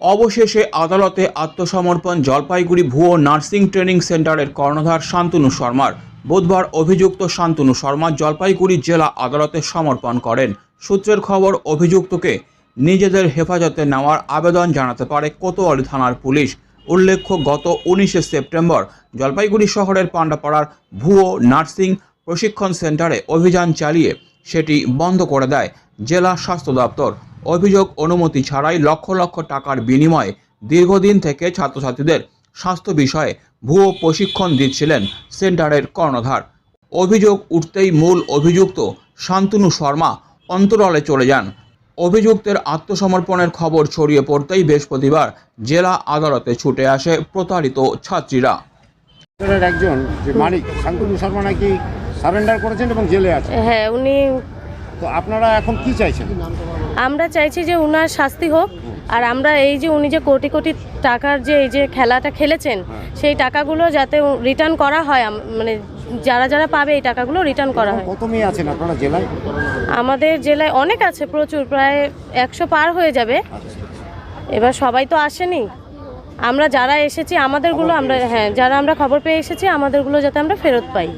অবশেষে আদালতে আত্মসমর্পণ জলপাইগুড়ি ভুয়ো নার্সিং ট্রেনিং সেন্টারের কর্ণধার শান্তনু শর্মার। বুধবার অভিযুক্ত শান্তনু শর্মা জলপাইগুড়ি জেলা আদালতে সমর্পণ করেন। সূত্রের খবর, অভিযুক্তকে নিজেদের হেফাজতে নেওয়ার আবেদন জানাতে পারে কোতোয়ালি থানার পুলিশ। উল্লেখ্য, গত উনিশে সেপ্টেম্বর জলপাইগুড়ি শহরের পান্ডাপাড়ার ভুয়ো নার্সিং প্রশিক্ষণ সেন্টারে অভিযান চালিয়ে সেটি বন্ধ করে দেয় জেলা স্বাস্থ্য দপ্তর। অভিযোগ অনুমতি ছাড়াই লক্ষ লক্ষ টাকার বিনিময়ে দীর্ঘদিন থেকে ছাত্রছাত্রীদের স্বাস্থ্য বিষয়ে ভুয়ো প্রশিক্ষণ দিচ্ছিলেন সেন্টারের কর্ণধার। অভিযোগ উঠতেই মূল অভিযুক্ত শান্তনু শর্মা অন্তরালে চলে যান। অভিযুক্তের আত্মসমর্পণের খবর ছড়িয়ে পড়তেই বৃহস্পতিবার জেলা আদালতে ছুটে আসে প্রতারিত ছাত্রীরা। একজন যে মালিক শান্তনু শর্মা নাকি সারেন্ডার করেছেন এবং জেলে আছে? হ্যাঁ উনি তো আপনারা এখন কি চাইছেন? আমরা চাইছি যে উনার শাস্তি হোক আর আমরা এই যে উনি যে কোটি কোটি টাকার যে এই যে খেলাটা খেলেছেন সেই টাকাগুলো যাতে রিটার্ন করা হয় আম- মানে যারা যারা পাবে এই টাকাগুলো রিটার্ন করা হয়। কত মেয়ে আছেন আপনারা জেলায়? আমাদের জেলায় অনেক আছে প্রচুর প্রায় একশো পার হয়ে যাবে। এবার সবাই তো আসেনি। আমরা যারা এসেছি আমাদেরগুলো আমরা হ্যাঁ যারা আমরা খবর পেয়ে এসেছি আমাদেরগুলো যাতে আমরা ফেরত পাই।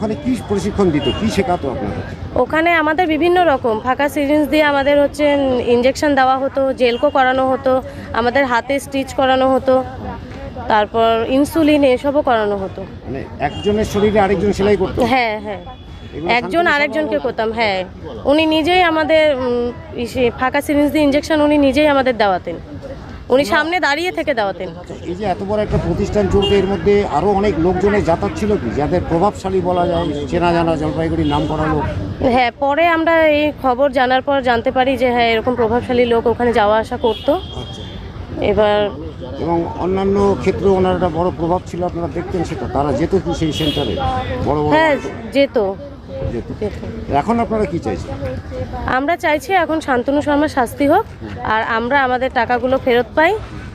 ওখানে কি প্রশিক্ষণ দিত? কি শেখাতো আপনাদের ওখানে আমাদের বিভিন্ন রকম ফাঁকা সিরিঞ্জ দিয়ে আমাদের হচ্ছে ইঞ্জেকশন দেওয়া হতো জেলকো করানো হতো আমাদের হাতে স্টিচ করানো হতো তারপর ইনসুলিন এসবও করানো হতো। মানে একজনের শরীরে আরেকজন সেলাই করতো? হ্যাঁ হ্যাঁ। একজন আরেকজনকে করতাম হ্যাঁ। উনি নিজেই আমাদের ফাঁকা সিরিঞ্জ দিয়ে ইঞ্জেকশন উনি নিজেই আমাদের দেওয়াতেন। উনি সামনে দাঁড়িয়ে থেকে দেওয়াতেন এই যে এত বড় একটা প্রতিষ্ঠান চলছে এর মধ্যে আরও অনেক লোকজনের যাতায়াত ছিল কি? যাদের প্রভাবশালী বলা যায় চেনা জানা জলপাইগুড়ির নাম করা লোক। হ্যাঁ পরে আমরা এই খবর জানার পর জানতে পারি যে হ্যাঁ এরকম প্রভাবশালী লোক ওখানে যাওয়া আসা করতো। আচ্ছা। এবার এবং অন্যান্য ক্ষেত্রেও ওনার একটা বড় প্রভাব ছিল আপনারা দেখতেন সেটা। তারা যেত কি সেই সেন্টারে? বড় বড় হ্যাঁ যেত। যেত এখন আপনারা কি চাইছেন? আমরা চাইছি এখন শান্তনু শর্মার শাস্তি হোক আর আমরা আমাদের টাকাগুলো ফেরত পাই।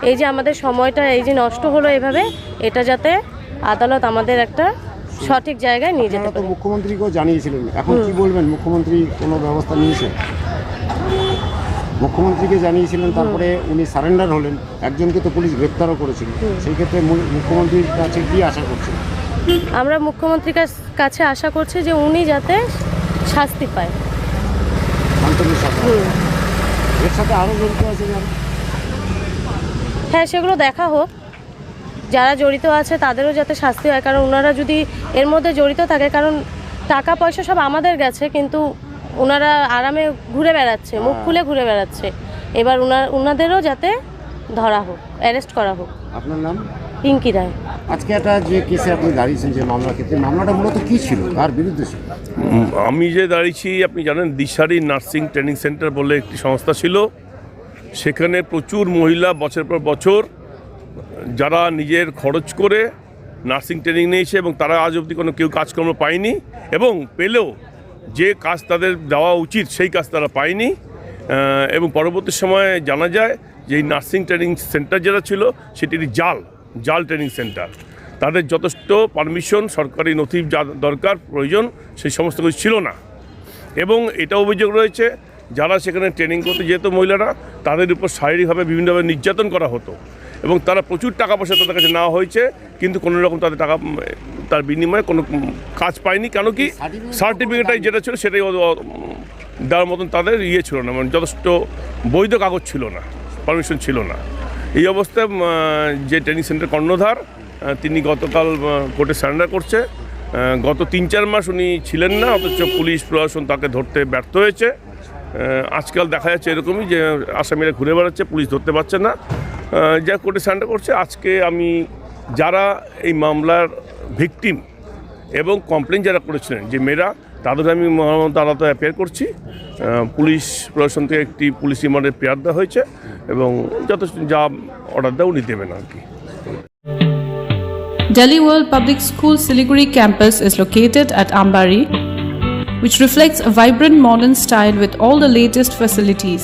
এই যে আমাদের সময়টা এই যে নষ্ট হলো এভাবে এটা যাতে আদালত আমাদের একটা সঠিক জায়গায় নিয়ে যেতে পারে। মুখ্যমন্ত্রীকেও জানিয়েছিলেন। এখন কি বলবেন? মুখ্যমন্ত্রী কোনো ব্যবস্থা নিয়েছে? মুখ্যমন্ত্রীকে জানিয়েছিলেন তারপরে উনি সারেন্ডার হলেন। একজনকে তো পুলিশ গ্রেপ্তারও করেছিল। সেই ক্ষেত্রে মুখ্যমন্ত্রীর কাছে কি আশা করছেন? আমরা মুখ্যমন্ত্রীর কাছে আশা করছি যে উনি যাতে শাস্তি পায়। হ্যাঁ সেগুলো দেখা হোক। যারা জড়িত আছে তাদেরও যাতে শাস্তি হয় কারণ ওনারা যদি এর মধ্যে জড়িত থাকে কারণ টাকা পয়সা সব আমাদের গেছে কিন্তু ওনারা আরামে ঘুরে বেড়াচ্ছে মুখ খুলে ঘুরে বেড়াচ্ছে। এবার ওনার ওনাদেরও যাতে ধরা হোক অ্যারেস্ট করা হোক। আপনার নাম? পিঙ্কি রায়। আজকে একটা যে কেসে আপনি দাঁড়িয়েছেন যে মামলা ক্ষেত্রে, মামলাটা মূলত কি ছিল? কার বিরুদ্ধে ছিল? আমি যে দাঁড়িয়েছি, আপনি জানেন, দিশারি নার্সিং ট্রেনিং সেন্টার বলে একটি সংস্থা ছিল। সেখানে প্রচুর মহিলা বছর পর বছর যারা নিজের খরচ করে নার্সিং ট্রেনিং নিয়েছে এবং তারা আজ অবধি কোনো কেউ কাজকর্ম পায়নি এবং পেলেও যে কাজ তাদের দেওয়া উচিত সেই কাজ তারা পায়নি। এবং পরবর্তী সময়ে জানা যায় যে এই নার্সিং ট্রেনিং সেন্টার যেটা ছিল সেটি জাল জাল ট্রেনিং সেন্টার। তাদের যথেষ্ট পারমিশন, সরকারি নথি যা দরকার, প্রয়োজন, সেই সমস্ত কিছু ছিল না। এবং এটা অভিযোগ রয়েছে, যারা সেখানে ট্রেনিং করতে যেত মহিলারা, তাদের উপর শারীরিকভাবে বিভিন্নভাবে নির্যাতন করা হতো। এবং তারা প্রচুর টাকা পয়সা তাদের কাছে নেওয়া হয়েছে, কিন্তু কোনো রকম তাদের টাকা, তার বিনিময়ে কোনো কাজ পায়নি। কেন কি? সার্টিফিকেটটাই যেটা ছিল, সেটাই দেওয়ার মতন তাদের ইয়ে ছিল না মানে যথেষ্ট বৈধ কাগজ ছিল না, পারমিশন ছিল না। এই অবস্থায় যে ট্রেনিং সেন্টার কর্ণধার তিনি গতকাল কোর্টে সারেন্ডার করছে। গত তিন চার মাস উনি ছিলেন না, অথচ পুলিশ প্রশাসন তাকে ধরতে ব্যর্থ হয়েছে। আজকাল দেখা যাচ্ছে এরকমই যে আসামিরা ঘুরে বেড়াচ্ছে, পুলিশ ধরতে পারছে না। যা কোর্টে সারেন্ডার করছে। আজকে আমি যারা এই মামলার ভিকটিম এবং কমপ্লেন যারা করেছিলেন, যে মেয়েরা তাদের আমি আদালতে অ্যাপেয়ার করছি পুলিশ প্রশাসন থেকে একটি পুলিশ রিমান্ডের পেয়ার দেওয়া হয়েছে এবং যথেষ্ট যা অর্ডার দেওয়া উনি দেবেন আর কি Delhi World Public School Siliguri campus is located at Ambari, which reflects a vibrant modern style with all the latest facilities.